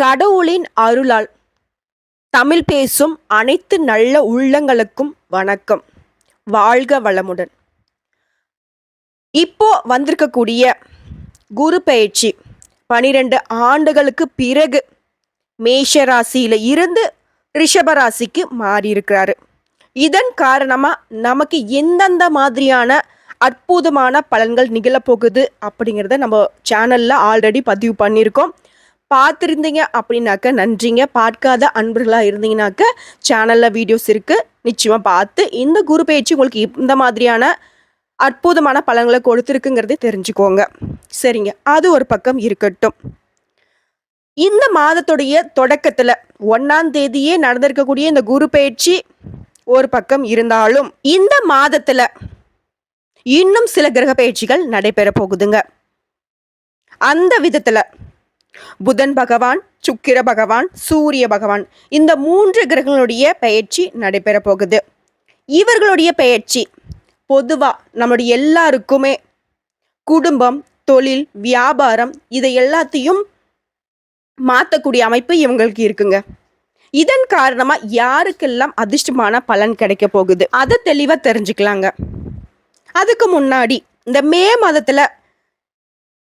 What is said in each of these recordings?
கடவுளின் அருளால் தமிழ் பேசும் அனைத்து நல்ல உள்ளங்களுக்கும் வணக்கம். வாழ்க வளமுடன். இப்போ வந்திருக்கக்கூடிய குரு பயிற்சி பனிரெண்டு ஆண்டுகளுக்கு பிறகு மேஷ ராசியில இருந்து ரிஷப ராசிக்கு மாறியிருக்கிறாரு. இதன் காரணமாக நமக்கு எந்தெந்த மாதிரியான அற்புதமான பலன்கள் நிகழப்போகுது அப்படிங்கிறத நம்ம சேனலில் ஆல்ரெடி பதிவு பண்ணியிருக்கோம். பார்த்துருந்தீங்க அப்படின்னாக்க நன்றிங்க. பார்க்காத அன்பர்களாக இருந்தீங்கன்னாக்க சேனலில் வீடியோஸ் இருக்குது நிச்சயமாக பார்த்து இந்த குரு பயிற்சி உங்களுக்கு இந்த மாதிரியான அற்புதமான பலன்களை கொடுத்துருக்குங்கிறதை தெரிஞ்சுக்கோங்க. சரிங்க. அது ஒரு பக்கம் இருக்கட்டும். இந்த மாதத்துடைய தொடக்கத்தில் ஒன்றாம் தேதியே நடந்திருக்கக்கூடிய இந்த குரு பயிற்சி ஒரு பக்கம் இருந்தாலும் இந்த மாதத்தில் இன்னும் சில கிரக பயிற்சிகள் நடைபெற போகுதுங்க. அந்த விதத்தில் புதன் பகவான் சுக்கிர பகவான் சூரிய பகவான் இந்த மூன்று கிரகங்களுடைய பயிற்சி நடைபெற போகுது. இவர்களுடைய பயிற்சி பொதுவாக நம்மளுடைய எல்லாருக்குமே குடும்பம் தொழில் வியாபாரம் இதை எல்லாத்தையும் மாற்றக்கூடிய அமைப்பு இவங்களுக்கு இருக்குங்க. இதன் காரணமாக யாருக்கெல்லாம் அதிர்ஷ்டமான பலன் கிடைக்க போகுது? அதை தெளிவாக தெரிஞ்சுக்கலாங்க. அதுக்கு முன்னாடி இந்த மே மாதத்தில்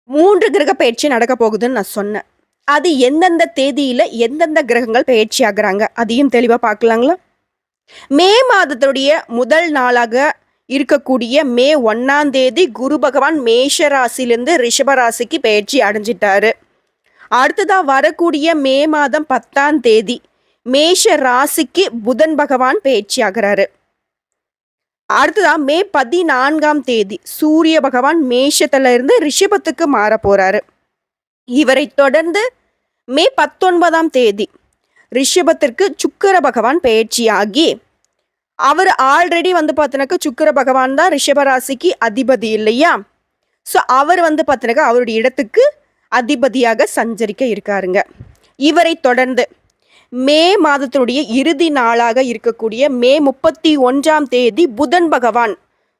மூன்று கிரக பயிற்சி நடக்க போகுதுன்னு நான் சொன்னேன். அது எந்தெந்த தேதியில எந்தெந்த கிரகங்கள் பயிற்சி ஆகுறாங்க அதையும் தெளிவா பார்க்கலாங்களா? மே மாதத்துடைய முதல் நாளாக இருக்கக்கூடிய மே ஒன்னாம் தேதி குரு பகவான் மேஷ ராசிலேருந்து ரிஷப ராசிக்கு பயிற்சி அடைஞ்சிட்டாரு. அடுத்ததாக வரக்கூடிய மே மாதம் பத்தாம் தேதி மேஷ ராசிக்கு புதன் பகவான் பயிற்சி ஆகிறாரு. அடுத்ததான் மே பதினான்காம் தேதி சூரிய பகவான் மேஷத்துல இருந்து ரிஷபத்துக்கு மாற போறாரு இவரை தொடர்ந்து மே பத்தொன்பதாம் தேதி ரிஷபத்திற்கு சுக்கர பகவான் பயிற்சியாகி அவர் ஆல்ரெடி வந்து பார்த்தீங்கன்னாக்கா சுக்கர பகவான் தான் ரிஷபராசிக்கு அதிபதி இல்லையா? ஸோ அவர் வந்து பார்த்தினாக்கா அவருடைய இடத்துக்கு அதிபதியாக சஞ்சரிக்க இருக்காருங்க. இவரை தொடர்ந்து மே மாதத்தினுடைய இறுதி நாளாக இருக்கக்கூடிய மே முப்பத்தி ஒன்றாம் தேதி புதன் பகவான்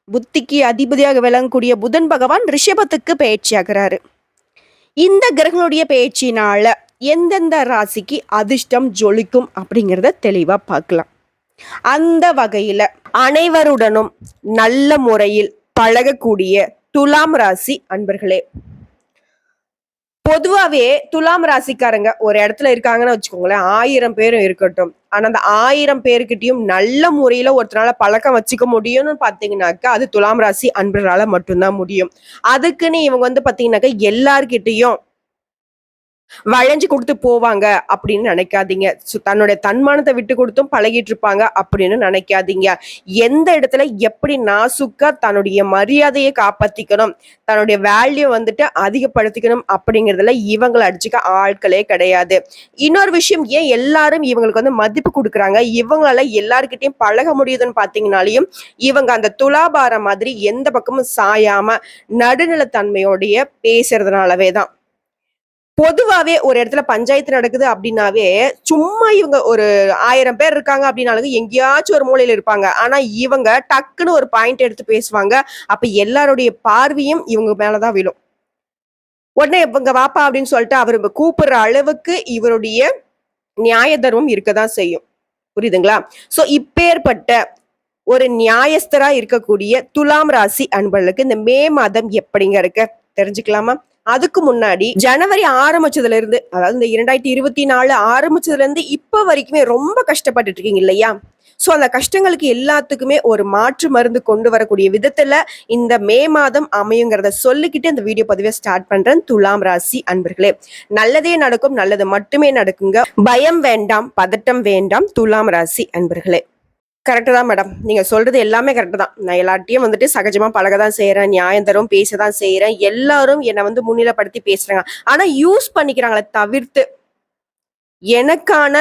புத்திக்கு அதிபதியாக விளங்கக்கூடிய புதன் பகவான் ரிஷபத்துக்கு பயிற்சியாகிறாரு. இந்த கிரகங்களுடைய பயிற்சினால எந்தெந்த ராசிக்கு அதிர்ஷ்டம் ஜொலிக்கும் அப்படிங்கிறத தெளிவாக பார்க்கலாம். அந்த வகையில் அனைவருடனும் நல்ல முறையில் பழகக்கூடிய துலாம் ராசி அன்பர்களே பொதுவாவே துலாம் ராசிக்காரங்க ஒரு இடத்துல இருக்காங்கன்னு வச்சுக்கோங்களேன் ஆயிரம் பேரும் இருக்கட்டும். ஆனா அந்த ஆயிரம் பேருக்கிட்டையும் நல்ல முறையில ஒருத்தனால பழக்கம் வச்சுக்க முடியும்னு பாத்தீங்கன்னாக்கா அது துலாம் ராசி அன்பர்களால மட்டும்தான் முடியும். அதுக்குன்னு இவங்க வந்து பாத்தீங்கன்னாக்கா எல்லார்கிட்டையும் வளைஞ்சு கொடுத்து போவாங்க அப்படின்னு நினைக்காதீங்க. சு- தன்னுடைய தன்மானத்தை விட்டு கொடுத்தும் பழகிட்டு இருப்பாங்க அப்படின்னு நினைக்காதீங்க. எந்த இடத்துல எப்படி நாசுக்கா தன்னுடைய மரியாதையை காப்பாத்திக்கணும் தன்னுடைய வேல்யூ வந்துட்டு அதிகப்படுத்திக்கணும் அப்படிங்கிறதுல இவங்களை அடிச்சுக்க ஆட்களே கிடையாது. இன்னொரு விஷயம் ஏன் எல்லாரும் இவங்களுக்கு வந்து மதிப்பு கொடுக்குறாங்க? இவங்களால எல்லாருக்கிட்டையும் பழக முடியுதுன்னு பாத்தீங்கன்னாலையும் இவங்க அந்த துலாபாரம் மாதிரி எந்த பக்கமும் சாயாம நடுநிலத்தன்மையோடைய பேசுறதுனாலவே தான். பொதுவாவே ஒரு இடத்துல பஞ்சாயத்து நடக்குது அப்படின்னாவே சும்மா இவங்க ஒரு ஆயிரம் பேர் இருக்காங்க அப்படின்னாலும் எங்கேயாச்சும் ஒரு மூலையில இருப்பாங்க. ஆனா இவங்க டக்குன்னு ஒரு பாயிண்ட் எடுத்து பேசுவாங்க. அப்ப எல்லாருடைய பார்வையும் இவங்க மேலதான் விழும். உடனே இவங்க வாப்பா அப்படின்னு சொல்லிட்டு அவர் கூப்பிடுற அளவுக்கு இவருடைய நியாய தர்மம் இருக்கதான் செய்யும். புரியுதுங்களா? சோ இப்பேற்பட்ட ஒரு நியாயஸ்தரா இருக்கக்கூடிய துலாம் ராசி அன்பர்களுக்கு இந்த மே மாதம் எப்படிங்க இருக்கு? தெரிஞ்சுக்கலாமா? அதுக்கு முன்னாடி ஜனவரி ஆரம்பிச்சதுல இருந்து அதாவது இந்த இரண்டாயிரத்தி இருபத்தி நாலு ஆரம்பிச்சதுல இருந்து இப்ப வரைக்குமே ரொம்ப கஷ்டப்பட்டுட்டு இருக்கீங்க இல்லையா? ஸோ அந்த கஷ்டங்களுக்கு எல்லாத்துக்குமே ஒரு மாற்று மருந்து கொண்டு வரக்கூடிய விதத்துல இந்த மே மாதம் அமையுங்கிறத சொல்லிக்கிட்டு இந்த வீடியோ பதிவை ஸ்டார்ட் பண்றேன். துலாம் ராசி அன்பர்களே நல்லதே நடக்கும் நல்லது மட்டுமே நடக்குங்க. பயம் வேண்டாம் பதட்டம் வேண்டாம் துலாம் ராசி அன்பர்களே. கரெக்டு தான் மேடம் நீங்க சொல்றது எல்லாமே கரெக்டு தான். நான் எல்லாட்டையும் வந்துட்டு சகஜமா பழக தான் செய்யறேன் நியாயம் தரும் பேச தான் செய்யறேன் எல்லாரும் என்னை வந்து முன்னிலைப்படுத்தி பேசுறாங்க. ஆனா யூஸ் பண்ணிக்கிறாங்களே தவிர்த்து எனக்கான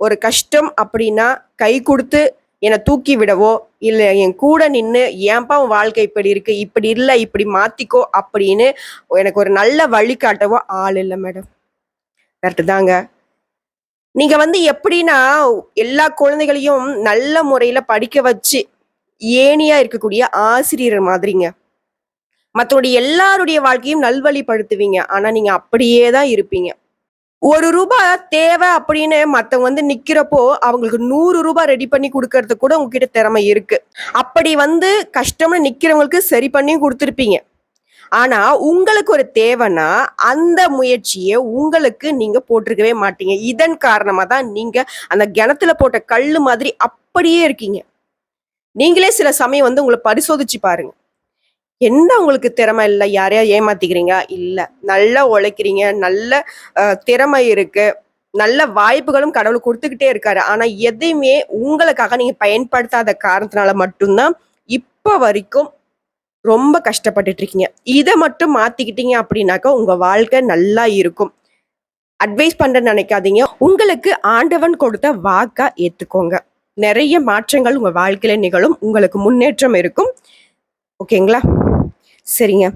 ஒரு கஷ்டம் அப்படின்னா கை கொடுத்து என்னை தூக்கி விடவோ இல்ல என் கூட நின்று ஏன்பா உன் வாழ்க்கை இப்படி இருக்கு இப்படி இல்லை இப்படி மாத்திக்கோ அப்படின்னு எனக்கு ஒரு நல்ல வழிகாட்டவோ ஆள் இல்லை மேடம் கரெக்டு தாங்க. நீங்க வந்து எப்படின்னா எல்லா குழந்தைகளையும் நல்ல முறையில படிக்க வச்சு ஏனியா இருக்கக்கூடிய ஆசிரியர் மாதிரிங்க. மற்றவங்களுடைய எல்லாருடைய வாழ்க்கையும் நல்வழிப்படுத்துவீங்க. ஆனா நீங்க அப்படியே தான் இருப்பீங்க. ஒரு ரூபாய் தேவை அப்படின்னு மற்றவங்க வந்து நிக்கிறப்போ அவங்களுக்கு நூறு ரூபாய் ரெடி பண்ணி கொடுக்கறதுக்கு கூட உங்ககிட்ட திறமை இருக்கு. அப்படி வந்து கஷ்டம்னு நிக்கிறவங்களுக்கு சரி பண்ணி கொடுத்துருப்பீங்க. ஆனா உங்களுக்கு ஒரு தேவைன்னா அந்த முயற்சியை உங்களுக்கு நீங்க போட்டிருக்கவே மாட்டீங்க. இதன் காரணமா தான் நீங்க அந்த கிணத்துல போட்ட கல் மாதிரி அப்படியே இருக்கீங்க. நீங்களே சில சமயம் வந்து உங்களை பரிசோதிச்சு பாருங்க. என்ன உங்களுக்கு திறமை இல்லை? யாரையா ஏமாத்திக்கிறீங்க? இல்லை. நல்லா உழைக்கிறீங்க. நல்ல திறமை இருக்கு. நல்ல வாய்ப்புகளும் கடவுள் கொடுத்துக்கிட்டே இருக்காரு. ஆனா எதையுமே உங்களுக்காக நீங்க பயன்படுத்தாத காரணத்தினால மட்டும்தான் இப்ப வரைக்கும் ரொம்ப கஷ்டப்பட்டுட்டு இருக்கீங்க இதை மட்டும் மாத்திக்கிட்டீங்க அப்படின்னாக்கா உங்க வாழ்க்கை நல்லா இருக்கும். அட்வைஸ் பண்ண நினைக்காதீங்க. உங்களுக்கு ஆண்டவன் கொடுத்த வாக்கா ஏத்துக்கோங்க. நிறைய மாற்றங்கள் உங்க வாழ்க்கையில நிகழும். உங்களுக்கு முன்னேற்றம் இருக்கும். ஓகேங்களா சரிங்க.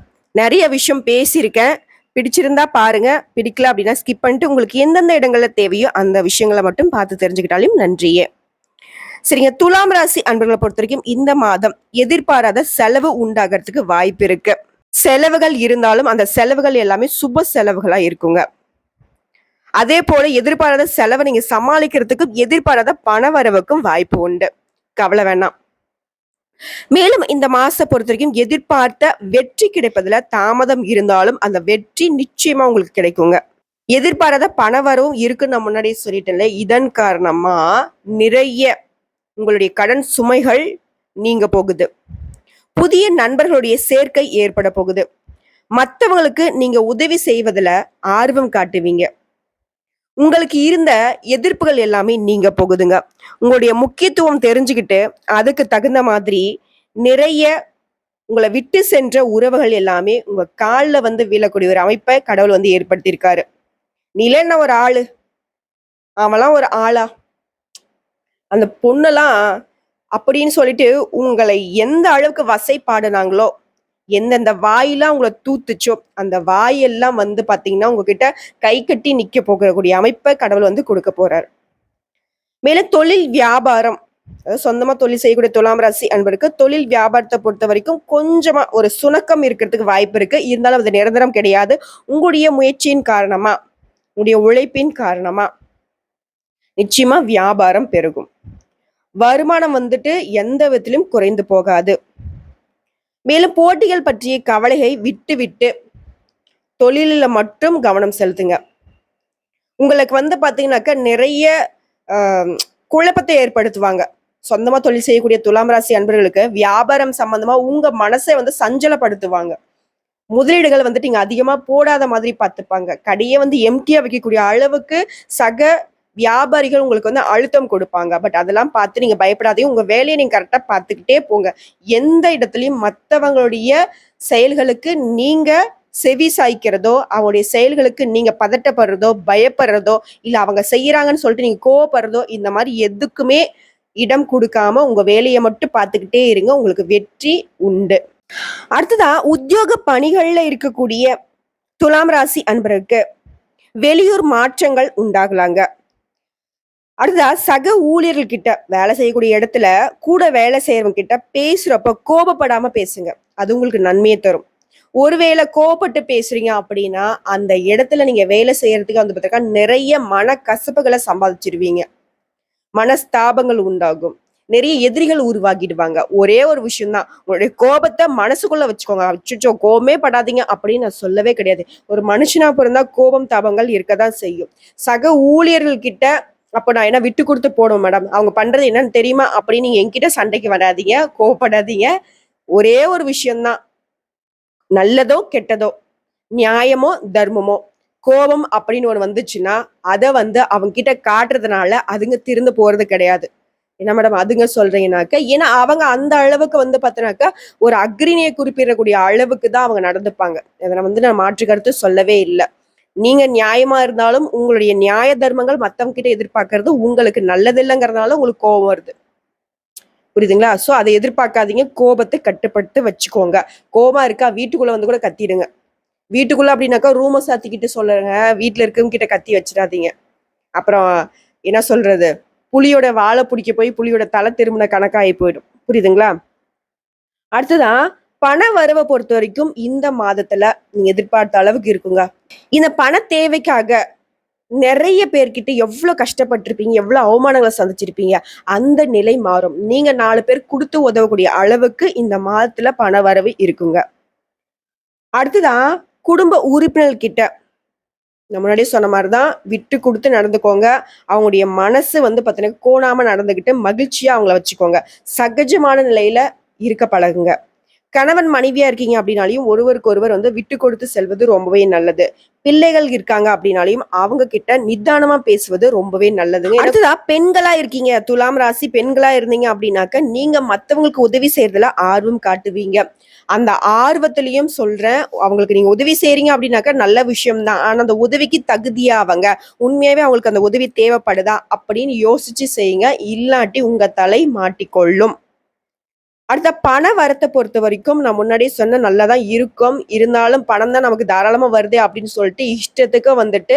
நிறைய விஷயம் பேசியிருக்கேன். பிடிச்சிருந்தா பாருங்க. பிடிக்கல அப்படின்னா ஸ்கிப் பண்ணிட்டு உங்களுக்கு எந்தெந்த இடங்கள்ல தேவையோ அந்த விஷயங்களை மட்டும் பார்த்து தெரிஞ்சுக்கிட்டாலும் நன்றியே. சரிங்க. துலாம் ராசி அன்பர்களை பொறுத்த வரைக்கும் இந்த மாதம் எதிர்பாராத செலவு உண்டாகிறதுக்கு வாய்ப்பு இருக்கு. செலவுகள் இருந்தாலும் அந்த செலவுகள் எல்லாமே சுப செலவுகளா இருக்குங்க. அதே போல எதிர்பாராத செலவை நீங்க சமாளிக்கிறதுக்கும் எதிர்பாராத பண வரவுக்கும் வாய்ப்பு உண்டு. கவலை வேணாம். மேலும் இந்த மாச பொறுத்த வரைக்கும் எதிர்பார்த்த வெற்றி கிடைப்பதுல தாமதம் இருந்தாலும் அந்த வெற்றி நிச்சயமா உங்களுக்கு கிடைக்குங்க. எதிர்பாராத பண வரவும் இருக்குன்னு நான் முன்னாடியே சொல்லிட்டேன்ல. இதன் காரணமா நிறைய உங்களுடைய கடன் சுமைகள் நீங்க போகுது. புதிய நண்பர்களுடைய சேர்க்கை ஏற்பட போகுது. மற்றவங்களுக்கு நீங்க உதவி செய்வதுல ஆர்வம் காட்டுவீங்க. உங்களுக்கு இருந்த எதிர்ப்புகள் எல்லாமே நீங்க போகுதுங்க. உங்களுடைய முக்கியத்துவம் தெரிஞ்சுக்கிட்டு அதுக்கு தகுந்த மாதிரி நிறைய உங்களை விட்டு சென்ற உறவுகள் எல்லாமே உங்க காலில் வந்து விழக்கூடிய ஒரு அமைப்பை கடவுள் வந்து ஏற்படுத்தியிருக்காரு. நிலன்ன ஒரு ஆளு. அவன்லாம் ஒரு ஆளா? அந்த பொண்ணெல்லாம் அப்படின்னு சொல்லிட்டு உங்களை எந்த அளவுக்கு வசைப்பாடுனாங்களோ எந்தெந்த வாயெல்லாம் உங்களை தூத்துச்சோ அந்த வாயெல்லாம் வந்து பார்த்தீங்கன்னா உங்ககிட்ட கை கட்டி நிற்க போகக்கூடிய அமைப்பை கடவுள் வந்து கொடுக்க போறார். மேலும் தொழில் வியாபாரம் அதாவது சொந்தமா தொழில் செய்யக்கூடிய துலாம் ராசி அன்பருக்கு தொழில் வியாபாரத்தை பொறுத்த வரைக்கும் கொஞ்சமா ஒரு சுணக்கம் இருக்கிறதுக்கு வாய்ப்பு இருக்கு. இருந்தாலும் அது நிரந்தரம் கிடையாது. உங்களுடைய முயற்சியின் காரணமா உங்களுடைய உழைப்பின் காரணமா நிச்சயமா வியாபாரம் பெருகும். வருமானம் வந்துட்டு எந்த விதத்திலும் குறைந்து போகாது. மேலும் போட்டிகள் பற்றிய கவலையை விட்டு விட்டு தொழிலில் மட்டும் கவனம் செலுத்துங்க. உங்களுக்கு வந்து பார்த்தீங்கன்னாக்கா நிறைய குழப்பத்தை ஏற்படுத்துவாங்க. சொந்தமாக தொழில் செய்யக்கூடிய துலாம் ராசி அன்பர்களுக்கு வியாபாரம் சம்பந்தமாக உங்கள் மனசை வந்து சஞ்சலப்படுத்துவாங்க. முதலீடுகள் வந்துட்டு இங்கே அதிகமாக போடாத மாதிரி பார்த்துப்பாங்க. கடையை வந்து எம்டியாக வைக்கக்கூடிய அளவுக்கு சக வியாபாரிகள் உங்களுக்கு வந்து அழுத்தம் கொடுப்பாங்க. பட் அதெல்லாம் பார்த்து நீங்க பயப்படாதீங்க. உங்க வேலையை நீங்க கரெக்டா பார்த்துக்கிட்டே போங்க. எந்த இடத்துலையும் மற்றவங்களுடைய செயல்களுக்கு நீங்க செவி சாய்க்கிறதோ அவங்களுடைய செயல்களுக்கு நீங்க பதட்டப்படுறதோ பயப்படுறதோ இல்ல அவங்க செய்யறாங்கன்னு சொல்லிட்டு நீங்க கோவப்படுறதோ இந்த மாதிரி எதுக்குமே இடம் கொடுக்காம உங்க வேலையை மட்டும் பார்த்துக்கிட்டே இருங்க. உங்களுக்கு வெற்றி உண்டு. அடுத்ததா உத்தியோக பணிகள்ல இருக்கக்கூடிய துலாம் ராசி அன்பருக்கு வெளியூர் மாற்றங்கள் உண்டாகலாங்க. அடுத்ததா சக ஊழியர்கள் கிட்ட வேலை செய்யக்கூடிய இடத்துல கூட வேலை செய்யறவங்க கிட்ட பேசுறப்ப கோபப்படாம பேசுங்க. அது உங்களுக்கு நன்மையை தரும். ஒருவேளை கோபப்பட்டு பேசுறீங்க அப்படின்னா அந்த இடத்துல நீங்க வேலை செய்யறதுக்கு வந்து பார்த்தீங்கன்னா நிறைய மனக்கசப்புகளை சம்பாதிச்சிருவீங்க. மனஸ்தாபங்கள் உண்டாகும். நிறைய எதிரிகள் உருவாக்கிடுவாங்க ஒரே ஒரு விஷயம்தான். உங்களுடைய கோபத்தை மனசுக்குள்ள வச்சுக்கோங்க. அச்சோ கோபமே படாதீங்க அப்படின்னு நான் சொல்லவே கிடையாது. ஒரு மனுஷனா பிறந்தா கோபம் தாபங்கள் இருக்கதான் செய்யும். சக ஊழியர்கள் கிட்ட அப்போ நான் என்ன விட்டு கொடுத்து போடுவோம் மேடம் அவங்க பண்றது என்னன்னு தெரியுமா? அப்படின்னு நீங்க என்கிட்ட சண்டைக்கு வராதீங்க கோவப்படாதீங்க. ஒரே ஒரு விஷயம்தான். நல்லதோ கெட்டதோ நியாயமோ தர்மமோ கோபம் அப்படின்னு ஒன்று வந்துச்சுன்னா அதை வந்து அவங்க கிட்ட காட்டுறதுனால அதுங்க திருந்து போறது கிடையாது. என்ன மேடம் அதுங்க சொல்றீங்கனாக்க ஏன்னா அவங்க அந்த அளவுக்கு வந்து பார்த்தோன்னாக்கா ஒரு அக்ரிணியை குறிப்பிடக்கூடிய அளவுக்கு தான் அவங்க நடந்துப்பாங்க. அதை வந்து நான் மாற்று கருத்து சொல்லவே இல்லை. நீங்க நியாயமா இருந்தாலும் உங்களுடைய நியாய தர்மங்கள் மத்தவங்க கிட்ட எதிர்பார்க்கறது உங்களுக்கு நல்லது இல்லைங்கிறதுனால உங்களுக்கு கோபம் வருது. புரியுதுங்களா? ஸோ அதை எதிர்பார்க்காதீங்க. கோபத்தை கட்டுப்படுத்தி வச்சுக்கோங்க. கோபம் இருக்கா? வீட்டுக்குள்ள வந்து கூட கத்திடுங்க. வீட்டுக்குள்ள அப்படின்னாக்கா ரூமை சாத்திக்கிட்டு சொல்லுங்க. வீட்டில் இருக்கவங்க கிட்ட கத்தி வச்சிடாதீங்க. அப்புறம் என்ன சொல்றது? புலியோட வாழை பிடிக்க போய் புலியோட தலை திரும்பின கணக்காகி போயிடும். புரியுதுங்களா? அடுத்ததான் பண வரவை பொறுத்த வரைக்கும் இந்த மாதத்துல நீங்க எதிர்பார்த்த அளவுக்கு இருக்குங்க. இந்த பண தேவைக்காக நிறைய பேர்கிட்ட எவ்வளோ கஷ்டப்பட்டிருப்பீங்க எவ்வளோ அவமானங்களை சந்திச்சிருப்பீங்க அந்த நிலை மாறும். நீங்க நாலு பேர் கொடுத்து உதவக்கூடிய அளவுக்கு இந்த மாதத்துல பண வரவு இருக்குங்க. அடுத்ததான் குடும்ப உறுப்பினர்கிட்ட முன்னாடியே சொன்ன மாதிரி தான் விட்டு கொடுத்து நடந்துக்கோங்க. அவங்களுடைய மனசு வந்து பார்த்தீங்கன்னா கோணாம நடந்துக்கிட்டு மகிழ்ச்சியா அவங்கள வச்சுக்கோங்க. சகஜமான நிலையில இருக்க பழகுங்க. கணவன் மனைவியா இருக்கீங்க அப்படின்னாலையும் ஒருவருக்கு ஒருவர் வந்து விட்டு கொடுத்து செல்வது ரொம்பவே நல்லது. பிள்ளைகள் இருக்காங்க அப்படின்னாலையும் அவங்க கிட்ட நிதானமா பேசுவது ரொம்பவே நல்லதுங்க. அடுத்ததா பெண்களா இருக்கீங்க. துலாம் ராசி பெண்களா இருந்தீங்க அப்படின்னாக்க நீங்க மத்தவங்களுக்கு உதவி செய்யறதுல ஆர்வம் காட்டுவீங்க. அந்த ஆர்வத்திலையும் சொல்றேன். அவங்களுக்கு நீங்க உதவி செய்றீங்க அப்படின்னாக்க நல்ல விஷயம் தான் ஆனா அந்த உதவிக்கு தகுதியா அவங்க உண்மையாவே அவங்களுக்கு அந்த உதவி தேவைப்படுதா அப்படின்னு யோசிச்சு செய்யுங்க. இல்லாட்டி உங்க தலை மாட்டிக்கொள்ளும். அடுத்த பண வரத்தை பொறுத்த வரைக்கும் நான் முன்னாடியே சொன்ன நல்லா தான் இருக்கும். இருந்தாலும் பணம் தான் நமக்கு தாராளமாக வருது அப்படின்னு சொல்லிட்டு இஷ்டத்துக்கு வந்துட்டு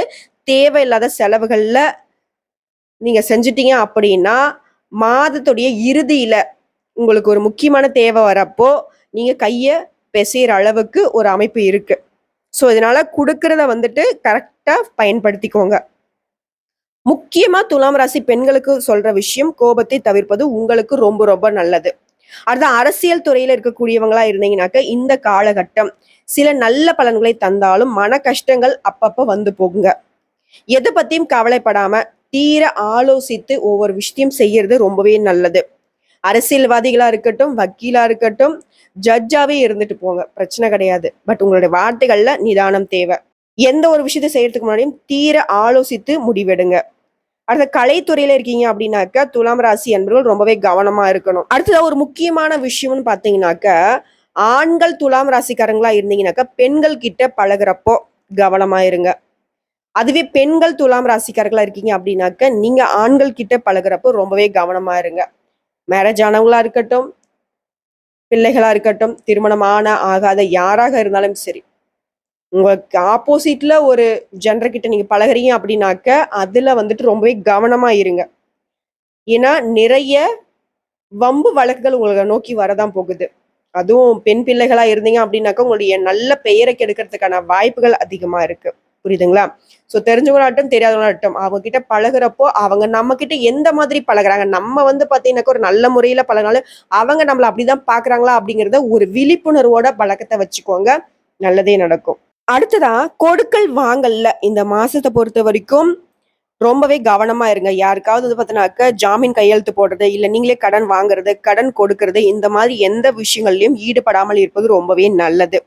தேவையில்லாத செலவுகளில் நீங்கள் செஞ்சிட்டீங்க அப்படின்னா மாதத்துடைய இறுதியில் உங்களுக்கு ஒரு முக்கியமான தேவை வரப்போ நீங்கள் கையை பெசைற அளவுக்கு ஒரு அமைப்பு இருக்கு. ஸோ இதனால கொடுக்கறத வந்துட்டு கரெக்டாக பயன்படுத்திக்கோங்க. முக்கியமாக துலாம் ராசி பெண்களுக்கு சொல்கிற விஷயம் கோபத்தை தவிர்ப்பது உங்களுக்கு ரொம்ப ரொம்ப நல்லது. அடுத்த அரசியல் துறையில இருக்கக்கூடியவங்களா இருந்தீங்கன்னாக்க இந்த காலகட்டம் சில நல்ல பலன்களை தந்தாலும் மன கஷ்டங்கள் அப்பப்ப வந்து போகுங்க. எதை பத்தியும் கவலைப்படாம தீர ஆலோசித்து ஒவ்வொரு விஷயத்தையும் செய்யறது ரொம்பவே நல்லது. அரசியல்வாதிகளா இருக்கட்டும் வக்கீலா இருக்கட்டும் ஜட்ஜாவே இருந்துட்டு போங்க. பிரச்சனை கிடையாது. பட் உங்களுடைய வார்த்தைகள்ல நிதானம் தேவை. எந்த ஒரு விஷயத்தை செய்யறதுக்கு முன்னாடியும் தீர ஆலோசித்து முடிவெடுங்க. அடுத்த கலைத்துறையில இருக்கீங்க அப்படின்னாக்க துலாம் ராசி என்பவர்கள் ரொம்பவே கவனமா இருக்கணும். அடுத்தது ஒரு முக்கியமான விஷயம்னு பாத்தீங்கன்னாக்க ஆண்கள் துலாம் ராசிக்காரங்களா இருந்தீங்கன்னாக்க பெண்கள் கிட்ட பழகுறப்போ கவனமா இருங்க. அதுவே பெண்கள் துலாம் ராசிக்காரர்களா இருக்கீங்க அப்படின்னாக்க நீங்க ஆண்கள் கிட்ட பழகுறப்போ ரொம்பவே கவனமா இருங்க. மேரேஜ் ஆனவங்களா இருக்கட்டும் பிள்ளைகளா இருக்கட்டும் திருமணமான ஆகாத யாராக இருந்தாலும் சரி உங்களுக்கு ஆப்போசிட்ல ஒரு ஜென்டர் கிட்ட நீங்க பழகுறீங்க அப்படின்னாக்க அதுல வந்துட்டு ரொம்பவே கவனமா இருங்க. ஏன்னா நிறைய வம்பு வழக்குகள் உங்களை நோக்கி வரதான் போகுது. அதுவும் பெண் பிள்ளைகளா இருந்தீங்க அப்படின்னாக்கா உங்களுடைய நல்ல பெயரை கெடுக்கிறதுக்கான வாய்ப்புகள் அதிகமா இருக்கு. புரியுதுங்களா? ஸோ தெரிஞ்சவங்களாட்டும் தெரியாதவங்களாட்டும் அவங்க கிட்ட பழகுறப்போ அவங்க நம்ம கிட்ட எந்த மாதிரி பழகுறாங்க? நம்ம வந்து பாத்தீங்கன்னாக்க ஒரு நல்ல முறையில் பழகினாலும் அவங்க நம்மளை அப்படிதான் பார்க்குறாங்களா அப்படிங்கிறத ஒரு விழிப்புணர்வோட பழக்கத்தை வச்சுக்கோங்க. நல்லதே நடக்கும். அடுத்ததா கொடுக்கல் வாங்கல்ல. இந்த மாசத்தை பொறுத்த வரைக்கும் ரொம்பவே கவனமா இருங்க. யாருக்காவது வந்து பார்த்தீங்கன்னாக்க ஜாமீன் கையெழுத்து போடுறது இல்ல நீங்களே கடன் வாங்குறது கடன் கொடுக்கறது இந்த மாதிரி எந்த விஷயங்கள்லயும் ஈடுபடாமல் இருப்பது ரொம்பவே நல்லது.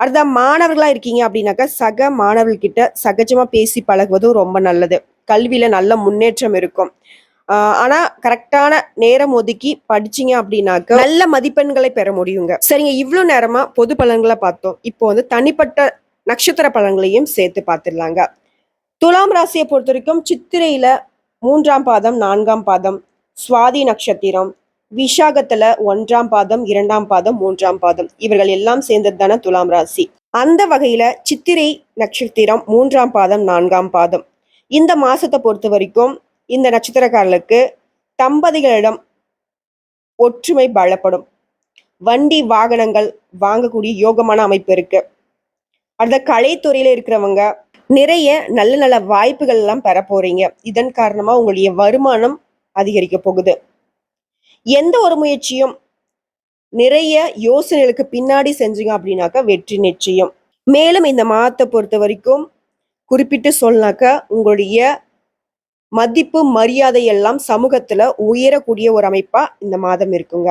அடுத்த மாணவர்களா இருக்கீங்க அப்படின்னாக்கா சக மாணவர்கிட்ட சகஜமா பேசி பழகுவதும் ரொம்ப நல்லது. கல்வியில நல்ல முன்னேற்றம் இருக்கும். ஆனா கரெக்டான நேரம் ஒதுக்கி படிச்சீங்க அப்படின்னாக்க நல்ல மதிப்பெண்களை பெற முடியுங்க. சரிங்க இவ்வளவு நேரமா பொது பலன்களை பார்த்தோம். இப்போ வந்து தனிப்பட்ட நட்சத்திர பலன்களையும் சேர்த்து பார்த்துடலாங்க. துலாம் ராசியை பொறுத்த வரைக்கும் சித்திரையில மூன்றாம் பாதம் நான்காம் பாதம் சுவாதி நட்சத்திரம் விஷாகத்துல ஒன்றாம் பாதம் இரண்டாம் பாதம் மூன்றாம் பாதம். இவர்கள் எல்லாம் சேர்ந்தது தானே துலாம் ராசி. அந்த வகையில சித்திரை நட்சத்திரம் மூன்றாம் பாதம் நான்காம் பாதம். இந்த மாசத்தை பொறுத்த வரைக்கும் இந்த நட்சத்திரக்காரர்களுக்கு தம்பதிகளிடம் ஒற்றுமை பலப்படும். வண்டி வாகனங்கள் வாங்கக்கூடிய யோகமான அமைப்பு இருக்கு. அடுத்த கலைத்துறையில இருக்கிறவங்க நிறைய நல்ல நல்ல வாய்ப்புகள் எல்லாம் பெற போறீங்க இதன் காரணமா உங்களுடைய வருமானம் அதிகரிக்க போகுது. எந்த ஒரு முயற்சியும் நிறைய யோசனைகளுக்கு பின்னாடி செஞ்சீங்க அப்படின்னாக்கா வெற்றி நிச்சயம். மேலும் இந்த மாதத்தை பொறுத்த வரைக்கும் குறிப்பிட்டு சொன்னாக்க உங்களுடைய மதிப்பு மரியாதை எல்லாம் சமூகத்துல உயரக்கூடிய ஒரு அமைப்பா இந்த மாதம் இருக்குங்க.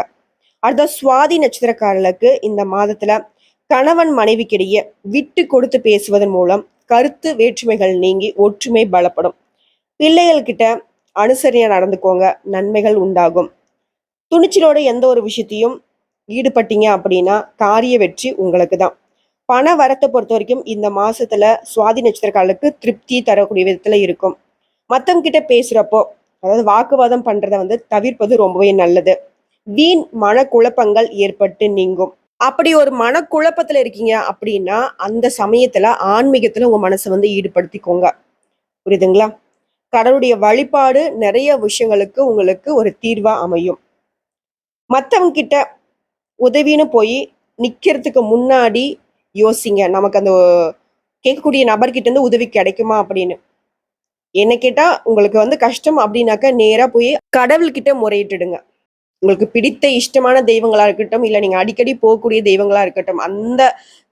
அடுத்த சுவாதி நட்சத்திரக்காரர்களுக்கு இந்த மாதத்துல கணவன் மனைவிக்கிடையே விட்டு கொடுத்து பேசுவதன் மூலம் கருத்து வேற்றுமைகள் நீங்கி ஒற்றுமை பலப்படும். பிள்ளைகள் கிட்ட அனுசரியா நடந்துக்கோங்க நன்மைகள் உண்டாகும். துணிச்சலோட எந்த ஒரு விஷயத்தையும் ஈடுபட்டீங்க அப்படின்னா காரிய வெற்றி உங்களுக்கு தான் பண வரத்தை பொறுத்த வரைக்கும் இந்த மாசத்துல சுவாதி நட்சத்திரக்காரர்களுக்கு திருப்தி தரக்கூடிய விதத்துல இருக்கும். மற்றவங்க கிட்ட பேசுறப்போ அதாவது வாக்குவாதம் பண்றத வந்து தவிர்ப்பது ரொம்பவே நல்லது. வீண் மனக்குழப்பங்கள் ஏற்பட்டு நீங்கும். அப்படி ஒரு மனக்குழப்பத்துல இருக்கீங்க அப்படின்னா அந்த சமயத்துல ஆன்மீகத்துல உங்க மனசை வந்து ஈடுபடுத்திக்கோங்க. புரியுதுங்களா? கடவுளுடைய வழிபாடு நிறைய விஷயங்களுக்கு உங்களுக்கு ஒரு தீர்வா அமையும். மற்றவங்க கிட்ட உதவின்னு போய் நிக்கிறதுக்கு முன்னாடி யோசிங்க. நமக்கு அந்த கேட்கக்கூடிய நபர்கிட்ட இருந்து உதவி கிடைக்குமா அப்படின்னு. என்ன கேட்டால் உங்களுக்கு வந்து கஷ்டம் அப்படின்னாக்கா நேராக போய் கடவுள்கிட்ட முறையிட்டுடுங்க. உங்களுக்கு பிடித்த இஷ்டமான தெய்வங்களாக இருக்கட்டும் இல்லை நீங்கள் அடிக்கடி போகக்கூடிய தெய்வங்களாக இருக்கட்டும் அந்த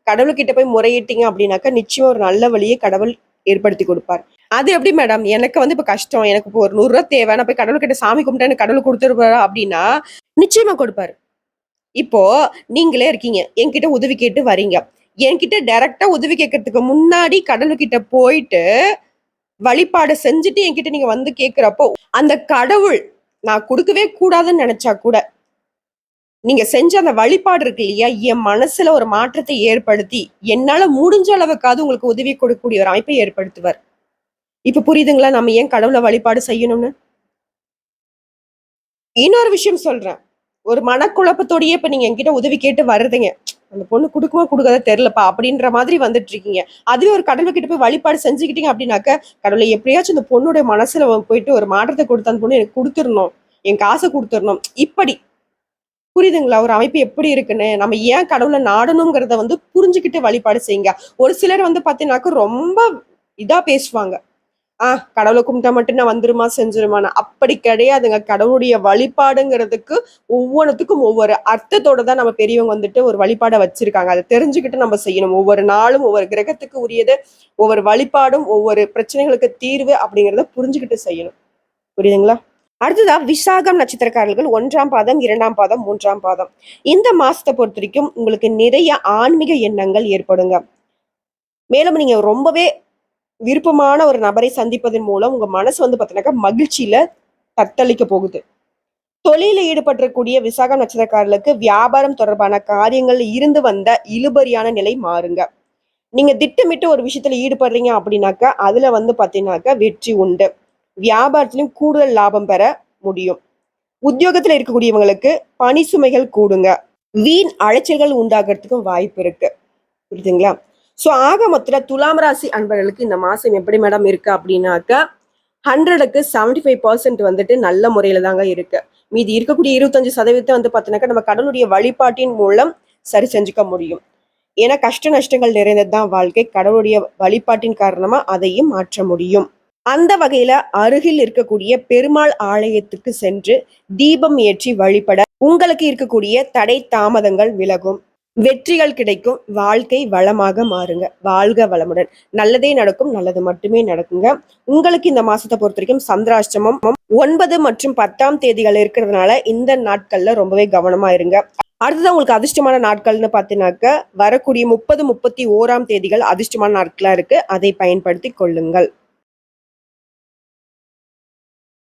கடவுள்கிட்ட போய் முறையிட்டீங்க அப்படின்னாக்கா நிச்சயம் ஒரு நல்ல வழியை கடவுள் ஏற்படுத்தி கொடுப்பார். அது எப்படி மேடம் எனக்கு வந்து இப்போ கஷ்டம். எனக்கு இப்போ ஒரு நூறுரூவா தேவை. நான் போய் கடவுள்கிட்ட சாமி கும்பிட்டேன் எனக்கு கடவுள் கொடுத்துருப்பாரா அப்படின்னா நிச்சயமா கொடுப்பாரு. இப்போ நீங்களே இருக்கீங்க. என்கிட்ட உதவி கேட்டு வரீங்க. என்கிட்ட டைரக்டா உதவி கேட்கறதுக்கு முன்னாடி கடவுள்கிட்ட போயிட்டு வழிபாடு செஞ்சுட்டு என்கிட்ட நீங்க வந்து கேட்குறப்போ அந்த கடவுள் நான் கொடுக்கவே கூடாதுன்னு நினைச்சா கூட நீங்க செஞ்ச அந்த வழிபாடு இருக்கு இல்லையா என் மனசுல ஒரு மாற்றத்தை ஏற்படுத்தி என்னால முடிஞ்ச அளவுக்காவது உங்களுக்கு உதவி கொடுக்கக்கூடிய ஒரு அமைப்பை ஏற்படுத்துவார். இப்ப புரியுதுங்களா நம்ம ஏன் கடவுளை வழிபாடு செய்யணும்னு? இன்னொரு விஷயம் சொல்றேன். ஒரு மனக்குழப்பத்தோடயே இப்ப நீங்க என்கிட்ட உதவி கேட்டு வர்றதுங்க அந்த பொண்ணு கொடுக்குமா கொடுக்காத தெரிலப்பா அப்படின்ற மாதிரி வந்துட்டு இருக்கீங்க அதுவே ஒரு கடவுள் கிட்ட போய் வழிபாடு செஞ்சுக்கிட்டீங்க அப்படின்னாக்க கடவுளை எப்படியாச்சும் இந்த பொண்ணுடைய மனசுல போயிட்டு ஒரு மாற்றத்தை கொடுத்த அந்த பொண்ணு எனக்கு கொடுத்துடணும். என் காசை கொடுத்துடணும். இப்படி. புரியுதுங்களா? ஒரு அமைப்பு எப்படி இருக்குன்னு? நம்ம ஏன் கடவுளை நாடணுங்கிறத வந்து புரிஞ்சுக்கிட்டு வழிபாடு செய்யுங்க. ஒரு சிலர் வந்து பார்த்தீங்கன்னாக்க ரொம்ப இதா பேசுவாங்க. ஆஹ் கடவுளை கும்பிட்டா மட்டும் நான் வந்துருமா செஞ்சிருமான்னு. அப்படி கிடையாதுங்க. கடவுளுடைய வழிபாடுங்கிறதுக்கு ஒவ்வொன்றுத்துக்கும் ஒவ்வொரு அர்த்தத்தோட தான் நம்ம பெரியவங்க வந்துட்டு ஒரு வழிபாடை வச்சிருக்காங்க. அதை தெரிஞ்சுக்கிட்டு நம்ம செய்யணும். ஒவ்வொரு நாளும் ஒவ்வொரு கிரகத்துக்கு உரியது ஒவ்வொரு வழிபாடும் ஒவ்வொரு பிரச்சனைகளுக்கு தீர்வு அப்படிங்கிறத புரிஞ்சுக்கிட்டு செய்யணும். புரியுதுங்களா? அடுத்ததா விசாகம் நட்சத்திரக்காரர்கள் ஒன்றாம் பாதம் இரண்டாம் பாதம் மூன்றாம் பாதம். இந்த மாசத்தை பொறுத்த வரைக்கும் உங்களுக்கு நிறைய ஆன்மீக எண்ணங்கள் ஏற்படுங்க. மேலும் நீங்க ரொம்பவே விருப்பமான ஒரு நபரை சந்திப்பதன் மூலம் உங்க மனசு வந்து பார்த்தீங்கன்னாக்கா மகிழ்ச்சியில தத்தளிக்க போகுது. தொழிலில் ஈடுபட்டிருக்கக்கூடிய விசாகம் நட்சத்திரக்காரர்களுக்கு வியாபாரம் தொடர்பான காரியங்கள் இருந்து வந்த இழுபறியான நிலை மாறுங்க. நீங்க திட்டமிட்டு ஒரு விஷயத்துல ஈடுபடுறீங்க அப்படின்னாக்கா அதுல வந்து பார்த்தீங்கன்னாக்கா வெற்றி உண்டு. வியாபாரத்திலும் கூடுதல் லாபம் பெற முடியும். உத்தியோகத்துல இருக்கக்கூடியவங்களுக்கு பணி சுமைகள் கூடுங்க. வீண் அழைச்சல்கள் உண்டாகிறதுக்கும் வாய்ப்பு இருக்கு. புரியுதுங்களா? ஸோ ஆக மொத்தத்தில் துலாம் ராசி அன்பர்களுக்கு இந்த மாசம் எப்படி மேடம் இருக்கு அப்படின்னாக்கா ஹண்ட்ரடுக்கு செவன்டி ஃபைவ் பர்சன்ட் வந்துட்டு நல்ல முறையில தாங்க இருக்கு. மீதி இருக்கக்கூடிய இருபத்தஞ்சு சதவீதத்தை வந்து பார்த்தீங்கன்னாக்கா நம்ம கடவுளுடைய வழிபாட்டின் மூலம் சரி செஞ்சுக்க முடியும். ஏன்னா கஷ்ட நஷ்டங்கள் நிறைந்தது தான் வாழ்க்கை. கடவுளுடைய வழிபாட்டின் காரணமா அதையும் மாற்ற முடியும். அந்த வகையில அருகில் இருக்கக்கூடிய பெருமாள் ஆலயத்துக்கு சென்று தீபம் ஏற்றி வழிபட உங்களுக்கு இருக்கக்கூடிய தடை தாமதங்கள் விலகும். வெற்றிகள் கிடைக்கும். வாழ்க்கை வளமாக மாறுங்க. வாழ்க வளமுடன். நல்லதே நடக்கும். நல்லது மட்டுமே நடக்குங்க. உங்களுக்கு இந்த மாசத்தை பொறுத்த வரைக்கும் சந்திராஷ்டமம். ஒன்பது மற்றும் பத்தாம் தேதிகள் இருக்கிறதுனால இந்த நாட்கள்ல ரொம்பவே கவனமா இருங்க. அடுத்ததான் உங்களுக்கு அதிர்ஷ்டமான நாட்கள்னு பார்த்தீங்கன்னாக்க வரக்கூடிய முப்பது முப்பத்தி ஓராம் தேதிகள் அதிர்ஷ்டமான நாட்களா இருக்கு. அதை பயன்படுத்தி கொள்ளுங்கள்.